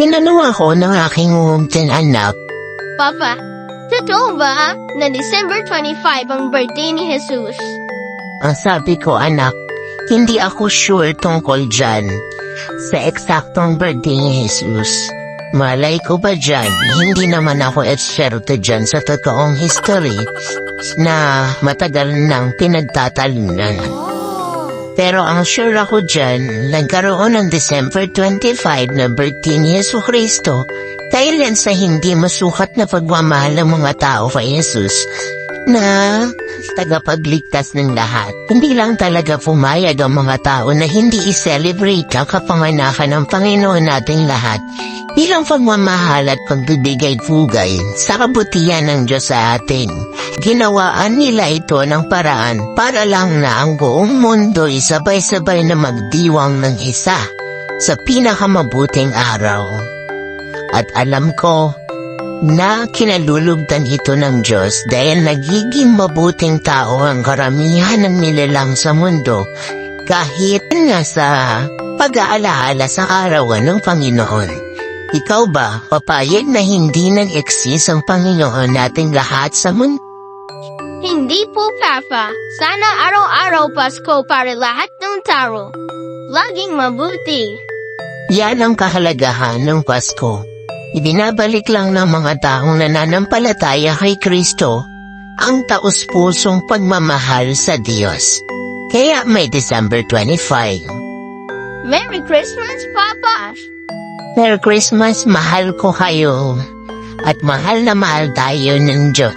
Tinanong ako ng aking umumtin anak, Papa, totoo ba na December 25 ang birthday ni Jesus? ang sabi ko anak, hindi ako sure tungkol dyan sa eksaktong birthday ni Jesus. Malay ko ba dyan, hindi naman ako eksperte dyan sa totoong history na matagal nang pinagtatalunan. Pero ang sure ako dyan, nagkaroon ng December 25 na birthday ni Yesu Kristo dahil yan sa hindi masukat na pagmamahal ng mga tao kay Jesus na tagapagligtas ng lahat. Hindi lang talaga pumayag ang mga tao na hindi i-celebrate ang kapanganakan ng Panginoon nating lahat bilang pagmamahal at pagbibigay pugay sa kabutihan ng Diyos sa atin. Ginawaan nila ito ng paraan para lang na ang buong mundo isabay-sabay na magdiwang ng isa sa pinakamabuting araw. At alam ko na kinalulugdan ito ng Diyos dahil nagiging mabuting tao ang karamihan ng nilalang sa mundo kahit nga sa pag-aalaala sa arawan ng Panginoon. Ikaw ba, papayag na hindi nag-exist ang Panginoon nating lahat sa mundo? Hindi po, Papa. Sana araw-araw Pasko para lahat ng tao. Laging mabuti. Yan ang kahalagahan ng Pasko. Ibinabalik lang ng mga taong nananampalataya kay Kristo ang taus-pusong pagmamahal sa Diyos. Kaya may December 25. Merry Christmas, Papa! Merry Christmas, mahal ko kayo. At mahal na mahal tayo ng Diyos.